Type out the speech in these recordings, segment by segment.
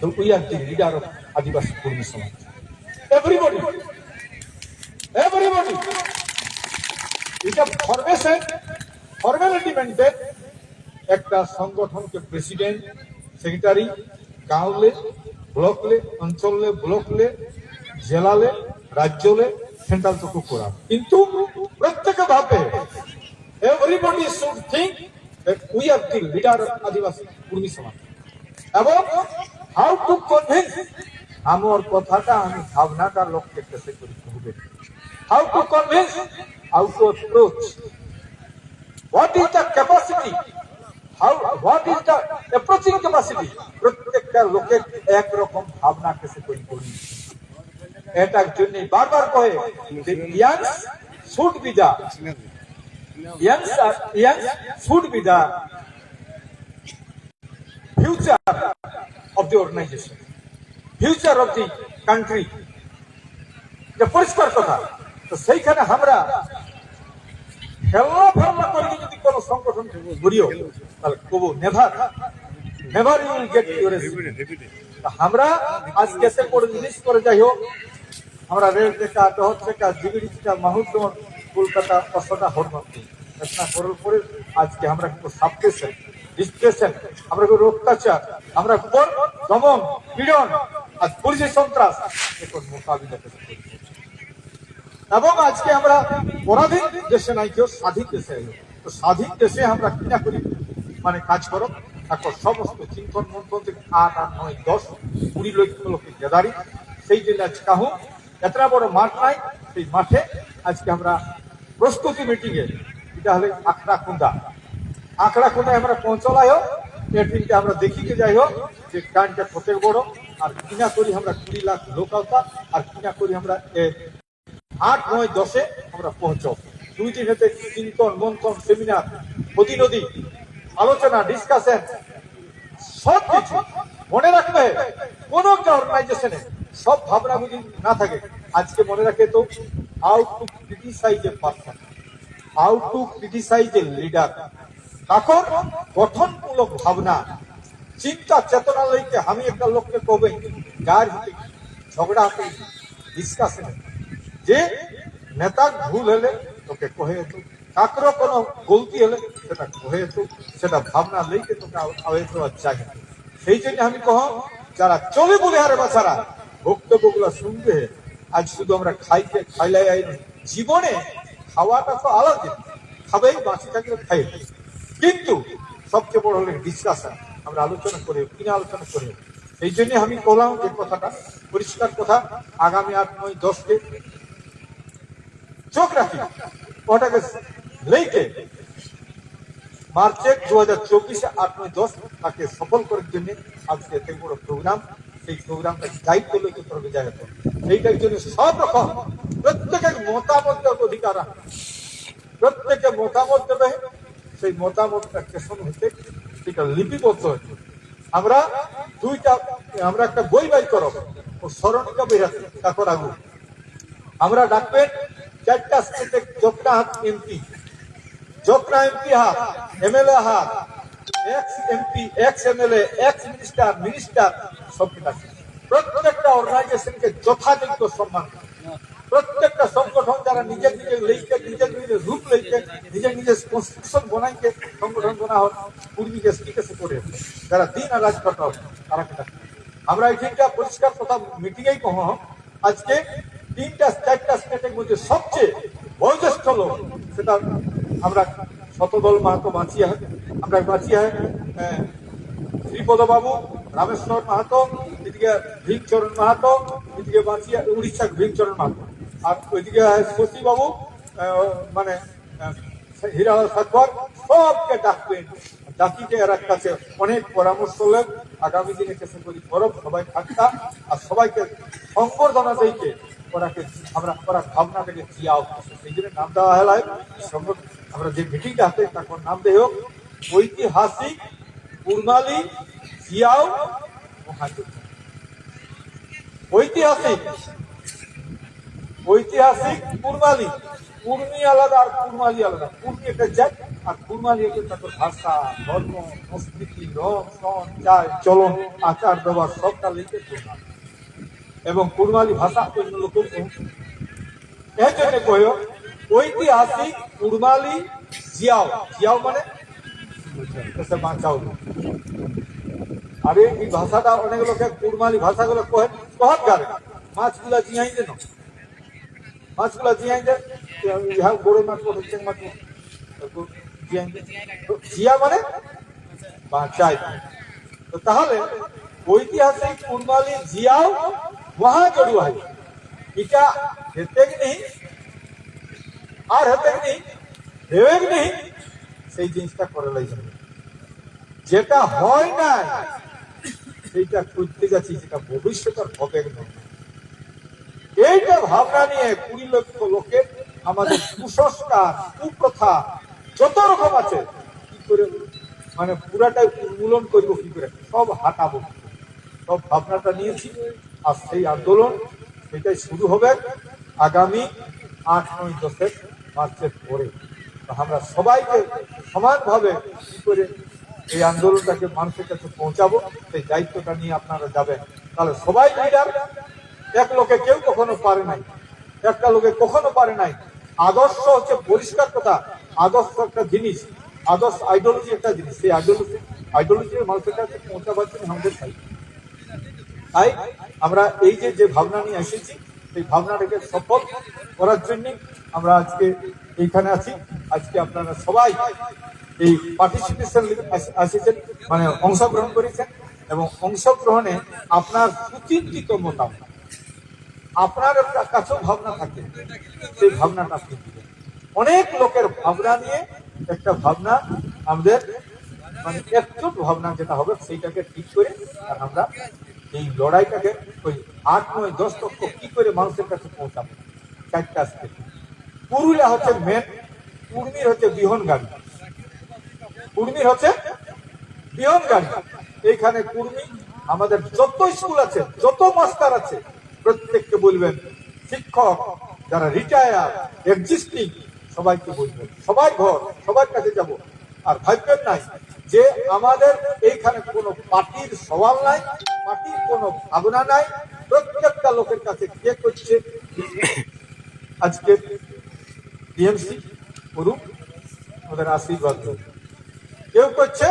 So we are the leader of Adivasi Kurmi Samaj. Everybody, everybody, এটা formation formality maintain একটা সংগঠনকে president secretary গাঁওলে ব্লকলে অঞ্চলে ব্লকলে জেলালে রাজ্যলে সেন্ট্রাল তকু করা কিন্তু প্রত্যেকে ভাবে everybody should think we are the leader of Adivasi Kurmi Samaj এবং হাউ টু কনভিন্স আমার কথাটা আমি ভাবনাটা লোককে কেসে করি হবে how to convince how to approach what is the capacity how what is the approaching capacity প্রত্যেকটা লোকের একরকম ভাবনা কেসে করি করি এটার জন্য বারবার কয়ে youngs should be the youngs youngs should be the future. Of the organization, future of the country. এটা পরিষ্কার কথা তো সেইখানে আমরা খেলনা ফেলনা করে যদি কোন সংগঠন ঘুরিও তাহলে কবু never never you will get your আমরা আজ কেসে করে জিনিস করে যাই হোক আমরা রেল টেকা ডহর টেকা জিবিড়ি টেকা মাহুদমন কলকাতা অসটা হরমাত্রী ঘটনা করার পরে আজকে আমরা কিন্তু সাবস্টেশন ডিস্ট্রেশন আমরা কোনো অত্যাচার আমরা কোন দমন, পীড়ন আর পুলিশ সন্ত্রাস। এখন মোকাবিলা করতে এবং আজকে আমরা পরাধীন দেশে নাই, কেউ স্বাধীন দেশে এলো তো স্বাধীন দেশে আমরা কিনা করি? মানে কাজ করো। এখন সমস্ত চিন্তন মন্থন থেকে আট আট, নয়, দশ, কুড়ি লক্ষ লোকের গেদারি সেই জন্য আজ কাহু এত বড় মাঠ নাই, সেই মাঠে আজকে আমরা প্রস্তুতি মিটিং এটা হলে আখড়া কুন্দা আখড়া কোথায় আমরা পৌঁছলাই হোক এটিনকে আমরা দেখিকে যাই হোক, যে গানটা কত বড়, আর কিনা করি আমরা কুড়ি লাখ লোক আওতা, আর কিনা করি আমরা আট, নয়, দশে আমরা পৌঁছব দুই দিনেতে চিন্তন, মন্থন, সেমিনার প্রতিনদী আলোচনা ডিসকাশন সব কিছু মনে রাখবে, কোন একটা অর্গানাইজেশনে সব ভাবনা যদি না থাকে। আজকে মনে রাখে তো how to criticise a person how to criticise a leader তখন গঠনমূলক ভাবনা, চিন্তা চেতনা লইকে আমি একটা লোককে কবে যার ভিতরে ঝগড়া হতে ডিসকাশন যে নেতার ভুল হলে তোকে কহে তো, কাকর কোনো গলতি হলে সেটা কহে তো, সেটা ভাবনা লইকে তোকে আওয়ে তো চাই সেই জন্য আমি কহ, যারা চলে বলে হারে বাছারা, বক্তব্যগুলো শুনবে, আজ শুধু আমরা খাইতে খাইলাই আই জীবনে খাওয়াটা তো আলাদা। খাবেই, বাঁচি থাকলে খাই কিন্তু সবচেয়ে বড় হলো ডিসকাশন আমরা আলোচনা করে, কিনা আলোচনা করি। এই জন্য আমি বললাম যে কথাটা, পরিষ্কার কথা, আগামী আট, নয়, দশ দশকে চোখ রাখি। ওটাকে লেকে মার্চের দু হাজার চব্বিশে আট, নয়, দশ তাকে সফল করার জন্য আজকে এত বড় প্রোগ্রাম। সেই প্রোগ্রামটা দায়িত্ব লেগে করবে যায় সেইটার জন্য সব রকম প্রত্যেকের মতামত অধিকার রাখে প্রত্যেকে মতামত দেবে। সেই মতামতটা কেসন হতে সেটা লিপিবদ্ধ হচ্ছে আমরা দুইটা, আমরা একটা বই বাই করব। ও স্মরণিকা বই তারপর আগু। আমরা ডাকবেন চারটা স্টেটে যোগটা হাত এমপি। যোগটা এমপি হাত, এমএলএ হাত, ex MP, ex MLA, ex minister minister সব ডাকবে প্রত্যেকটা অর্গানাইজেশনকে যথাযোগ্য সম্মান। প্রত্যেকটা সংগঠন যারা নিজের নিজের লেখকে নিজের নিজের রূপ লেখকে নিজের নিজের কনস্ট্রাকশন বনাইকে সংগঠন বনা হোক পূর্বীকে স্টিকেসে করে যারা দিন আর রাজ তারা কেটা আমরা এখানটা পরিষ্কার কথা মিটিংয়েই কহ আজকে তিনটা চারটা স্টেটের মধ্যে সবচেয়ে বয়োজ্যেষ্ঠ লোক সেটা আমরা শতদল মাহাতো বাঁচিয়ে আমরা বাঁচিয়ে আহ, রামেশ্বর মাহাতো এদিকে ভীমচরণ মাহাতো এদিকে বাঁচিয়া উড়িষ্যা ভীমচরণ মাহাতো। আর ওইদিকে শশী বাবু মানে হীরালাল সাকর সবকে ডাকবেন ডাকিকে এর কাছে অনেক পরামর্শ হলেন। আগামী দিনে কেসে করি সবাই থাকতা আর সবাইকে সংবর্ধনা দিইকে ওরাকে আমরা, ওরা ভাবনাটাকে জিয়াও সেই জন্য নাম দেওয়া সংগঠন আমরা যে মিটিংটা হাতে তারপর নাম দেহ ঐতিহাসিক পূর্ণালী জিয়াও মহাযুদ্ধ। ঐতিহাসিক ঐতিহাসিক পূর্ণালী কুর্মি আলাদা আর কুরমালি আলাদা। কুর্মি একটা জাত, আর কুরমালি একটা তাদের ভাষা, ধর্ম, সংস্কৃতি, রং, সন, চাল, চলন, আচার, ব্যবহার সবটা লিখে কুরমালি। এবং কুরমালি ভাষা অন্য লোকের কম। এর জন্য কয়, ঐতিহাসিক কুরমালি জিয়াও। জিয়াও মানে? বাঁচাও। আরে এই ভাষাটা অনেক লোকে কুরমালি ভাষাগুলো কহে কহত গারে? মাছগুলা জিয়াই দেন। মাছগুলো জিয়াইতে ইহা বড় মাছ পড়ে চেং মাছ জিয়াইতে জিয়া মানে বাঁচাই তো তাহলে ঐতিহাসিক কুরবানি জিয়াও ওহা জড়ু হয় এটা হেতে কি নেই আর হেতে কি নেই দেবে কি নেই সেই জিনিসটা করে লাইছেন যেটা হয় না সেইটা খুঁজতে যাচ্ছি সেটা ভবিষ্যতের হবে নয় এইটা ভাবনা নিয়ে কুড়ি লক্ষ লোকের আমাদের কুসংস্কার, কুপ্রথা যত রকম আছে, কি করে মানে পুরাটাই উন্মূলন করব কি করে? সব হাঁটাবো। সব ভাবনাটা নিয়েছি, আর সেই আন্দোলন, সেটাই শুরু হবে আগামী আট, নয়, দশের মার্চের পরে। আমরা সবাইকে সমানভাবে কি করে এই আন্দোলনটাকে মানুষের কাছে পৌঁছাবো, সেই দায়িত্বটা নিয়ে আপনারা যাবেন। তাহলে সবাই লিডার এক লোকে কেউ কখনো পারে নাই। একটা লোকে কখনো পারে নাই। আদর্শ হচ্ছে পরিষ্কার কথা। আদর্শ একটা জিনিস। আদর্শ আইডিওলজি একটা জিনিস। সেই আইডিওলজি আইডিওলজি মানুষের কাছে পৌঁছাবার জন্য আমাদের দায়িত্ব তাই আমরা এই যে যে ভাবনা নিয়ে এসেছি, সেই ভাবনাটাকে সফল করার জন্য আমরা আজকে এইখানে আছি। আজকে আপনারা সবাই এই পার্টিসিপেশন এসেছেন মানে অংশগ্রহণ করেছেন এবং অংশগ্রহণে আপনার সুচিন্তিত মতামত। আপনার কাছেও ভাবনা থাকে, সেই ভাবনাটা অনেক লোকের ভাবনা নিয়ে একটা ভাবনা আমাদের মানে একজোট ভাবনা যেটা হবে, সেইটাকে ঠিক করে আর আমরা এই লড়াইটাকে ওই আট, নয়, দশ লক্ষ কি করে মানুষের কাছে পৌঁছাবো? চারটা আসতে পুরুলিয়া হচ্ছে মেন কুর্মির হচ্ছে বিহন গাড়ি। কুর্মির হচ্ছে বিহন গাড়ি। এইখানে কুর্মি আমাদের যত স্কুল আছে, যত মাস্টার আছে প্রত্যেককে বলবেন, শিক্ষক যারা রিটায়ার এক্সিস্টিং সবাইকে বলবেন। সবাই ঘর, সবার কাছে যাব। আর ভাববেন নাই যে আমাদের এইখানে কোনো পার্টির সওয়াল নাই, পার্টির কোনো ভাবনা নাই। প্রত্যেকটা লোকের কাছে কে করছে? আজকে টিএমসি করুক ওদের আশীর্বাদ। কেউ করছে?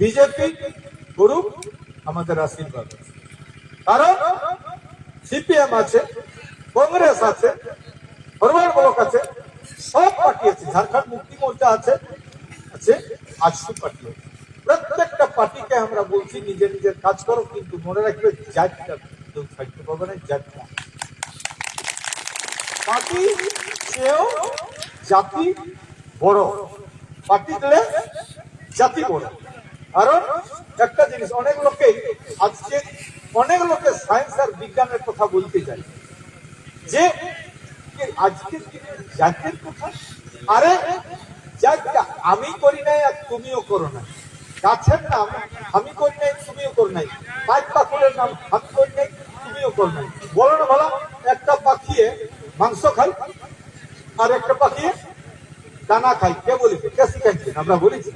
বিজেপি করুক আমাদের আশীর্বাদ কারণ সিপিএম আছে, কংগ্রেস আছে ফরওয়ার্ড ব্লক আছে, সব পার্টি আছে, ঝাড়খণ্ড মুক্তি মোর্চা আছে আছে, আজসু পার্টি প্রত্যেকটা পার্টিকে আমরা বলছি নিজের নিজের কাজ করো, কিন্তু মনে রাখবে জাতটা কেউ ছাড়তে পারবে না জাতটা। পার্টি চেয়েও জাতি বড়। পার্টি দিলে জাতি বড়। কারণ একটা জিনিস, অনেক লোকেই আজকে অনেক লোকে সায়েন্স আর বিজ্ঞানের কথা বলতে যায়। যে আজকের দিনে জাতির কথা, আরে জাতটা আমি করি নাই আর তুমিও করো না গাছের নাম আমি করি নাই, তুমিও করো নাই। পাঁচ পাখুরের নাম আমি করি নাই, তুমিও করো নাই। বলো না ভালো একটা পাখিয়ে মাংস খাই আর একটা পাখিয়ে দানা খাই কে বলেছে? কে শিখাইছেন আমরা বলেছি।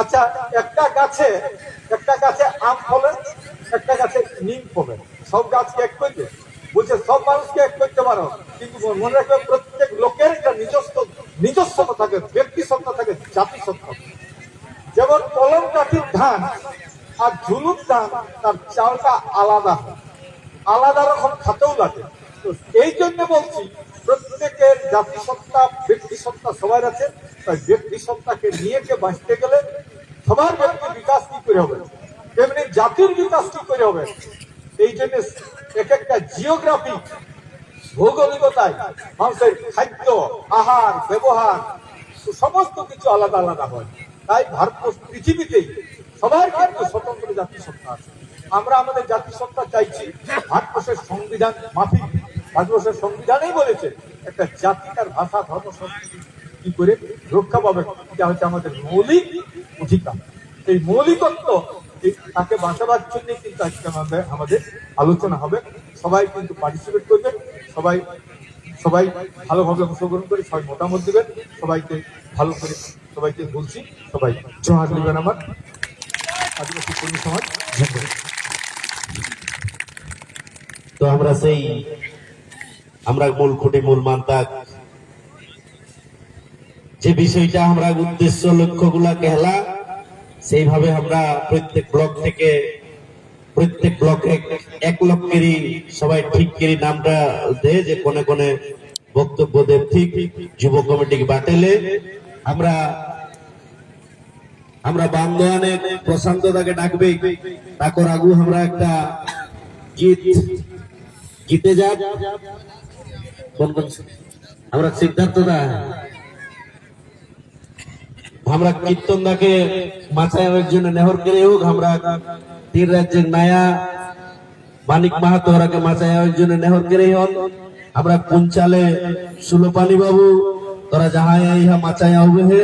আচ্ছা একটা গাছে একটা গাছে আম ফলে একটা গাছে নিম ফলে সব গাছকে এক করবে? বলছে সব মানুষকে এক করতে পারো। কিন্তু মনে রাখবে প্রত্যেক লোকের একটা নিজস্ব, নিজস্বতা থাকে ব্যক্তি সত্তা থাকে জাতি সত্তা যেমন কলম কাঠির ধান আর ঝুলুর ধান, তার চালটা আলাদা। হয় আলাদা রকম খাতেও লাগে। তো এই জন্য বলছি, প্রত্যেকের জাতিসত্তা ব্যক্তি সত্তা সবার আছে। তাই ব্যক্তি সত্তাকে নিয়ে বাঁচতে গেলে সবার ব্যক্তি বিকাশ কি করে হবে? তেমনি জাতির বিকাশ কি করে হবে। এই জন্য এক একটা জিওগ্রাফি ভৌগোলিকতায় মানুষের খাদ্য, আহার, ব্যবহার, সমস্ত কিছু আলাদা আলাদা হয়। তাই ভারতবর্ষ পৃথিবীতেই সবার কিন্তু স্বতন্ত্র জাতিসত্তা আছে। আমরা আমাদের জাতিসত্তা চাইছি ভারতবর্ষের সংবিধান মাফিক। ভারতবর্ষের সংবিধানেই বলেছে, একটা জাতি, তার ভাষা, ধর্ম, সংস্কৃতি কি করে রক্ষা পাবে? এটা হচ্ছে আমাদের মৌলিক অধিকার। এই মৌলিকত্ব তাকে বাঁচাবার জন্য কিন্তু আজকে আমাদের আমাদের আলোচনা হবে। সবাই কিন্তু পার্টিসিপেট করবেন সবাই সবাই ভালোভাবে অংশগ্রহণ করে, সবাই মতামত দিবেন, সবাইকে ভালো করে সবাইকে বলছি, সবাই জোহার নেবেন আমার। আদিবাসী কর্মী সমাজ তো আমরা সেই, আমরা মূল খুঁটি, মূল মান্তাক। যে বিষয়টা আমরা উদ্দেশ্য লক্ষ্যগুলা কেহলা সেইভাবে আমরা প্রত্যেক ব্লক থেকে, প্রত্যেক ব্লকে এক লক্ষেরই সবাই ঠিক করে নামটা দেয় যে কোনে কোনে বক্তব্য দেব ঠিক যুব কমিটিকে বাটেলে আমরা আমরা বান্দোয়ানে প্রশান্ত তাকে ডাকবে তাকর আগু আমরা একটা গীত গীতে যা কোন কোন আমরা সিদ্ধার্থ দা। আমরা কীর্তন দাকে মাছায়ের জন্য নেহর করে হোক, আমরা তীর রাজ্যের নায়া মানিক মাহাতো ওরাকে মাছায়ের জন্য নেহর করে হন আমরা পুঞ্চালে সুলোপানি বাবু তোরা যাহা ইহা মাছায়া হবে হে